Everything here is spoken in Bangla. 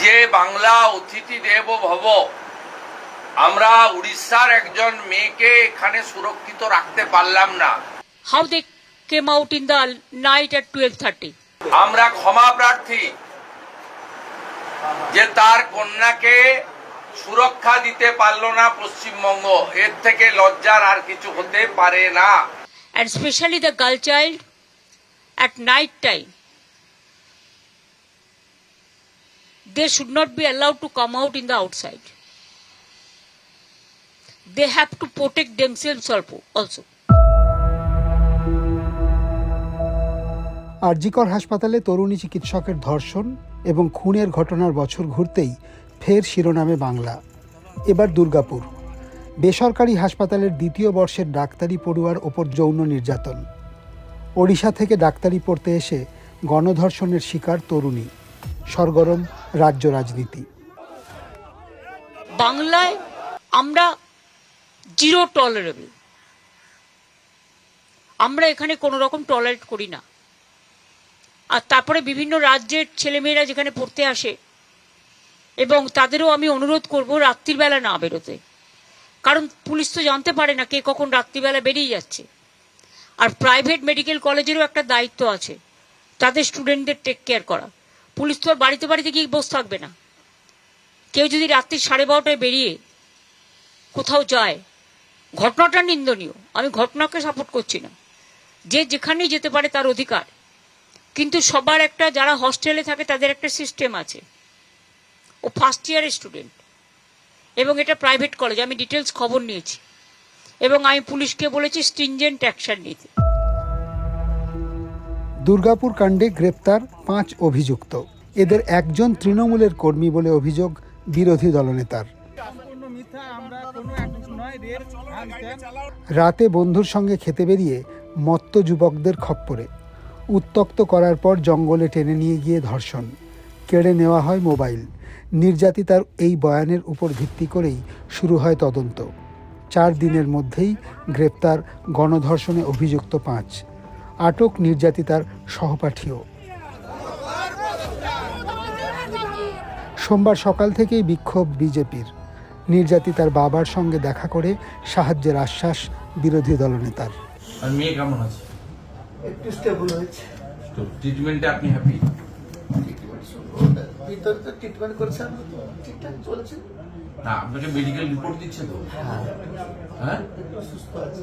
যে বাংলা অতিথি দেব ভব আমরা উড়িষ্যার একজন মেয়েকে এখানে সুরক্ষিত রাখতে পারলাম না। How they came out in the night at 12:30 আমরা ক্ষমা প্রার্থী যে তার কন্যাকে সুরক্ষা দিতে পারল না পশ্চিমবঙ্গ এর থেকে লজ্জার আর কিছু হতে পারে না। And specially the girl child at night time they should not be allowed to come out in the outside. They have to protect themselves also- RG Kar হাসপাতালে তরুণী চিকিৎসকের ধর্ষণ এবং খুনের ঘটনার বছর ঘুরতেই ফের শিরোনামে বাংলা। এবার দুর্গাপুর। বেসরকারি হাসপাতালের দ্বিতীয় বর্ষের ডাক্তারি পড়ুয়ার ওপর যৌন নির্যাতন। ওড়িশা থেকে ডাক্তারি পড়তে এসে গণধর্ষণের শিকার তরুণী। সরগরম রাজ্য রাজনীতি। বাংলায় আমরা জিরো টলারেবল। আমরা এখানে কোনো রকম টলারেট করি না। আর তারপরে বিভিন্ন রাজ্যের ছেলেমেয়েরা যেখানে পড়তে আসে, এবং তাদেরও আমি অনুরোধ করব রাত্রিবেলা না বেরোতে। কারণ পুলিশ তো জানতে পারে না কে কখন রাত্রিবেলা বেরিয়ে যাচ্ছে। আর প্রাইভেট মেডিকেল কলেজেরও একটা দায়িত্ব আছে, তাদের স্টুডেন্টদের টেক কেয়ার করা। পুলিশ তো আর বাড়িতে বাড়িতে গিয়ে বসে থাকবে না। কেউ যদি রাত্রি সাড়ে বারোটায় বেরিয়ে কোথাও যায়, ঘটনাটা নিন্দনীয়। আমি ঘটনাকে সাপোর্ট করছি না। যে যেখানেই যেতে পারে তার অধিকার। কিন্তু সবার একটা যারা হস্টেলে থাকে তাদের একটা সিস্টেম আছে। ও ফার্স্ট ইয়ারের স্টুডেন্ট এবং এটা প্রাইভেট কলেজ আমি ডিটেলস খবর নিয়েছি। এবং আমি পুলিশকে বলেছি স্ট্রিনজেন্ট অ্যাকশন নিতে। দুর্গাপুর কাণ্ডে গ্রেপ্তার পাঁচ অভিযুক্ত। এদের একজন তৃণমূলের কর্মী বলে অভিযোগ বিরোধী দলনেতার। রাতে বন্ধুর সঙ্গে খেতে বেরিয়ে মত্ত যুবকদের খপ্পরে। উত্তক্ত করার পর জঙ্গলে টেনে নিয়ে গিয়ে ধর্ষণ। কেড়ে নেওয়া হয় মোবাইল। নির্যাতিতার এই বয়ানের উপর ভিত্তি করেই শুরু হয় তদন্ত। চার দিনের মধ্যেই গ্রেপ্তার গণধর্ষণে অভিযুক্ত পাঁচ। আটক নির্যাতিতার সহপাঠীও। সোমবার সকাল থেকেই বিক্ষোভ বিজেপির। নির্যাতিতার বাবার সঙ্গে দেখা করে সাহায্যের আশ্বাস বিরোধী দলনেতার। আর মেয়ে কেমন আছে? একটু স্টেবল হয়েছে। তো ট্রিটমেন্টে আপনি হ্যাপি ভিতরে তো ট্রিটমেন্ট করেছেন ঠিকঠাক চলেছে। না আপনাকে মেডিকেল রিপোর্ট দিচ্ছে তো? হ্যাঁ। সুস্থ আছে।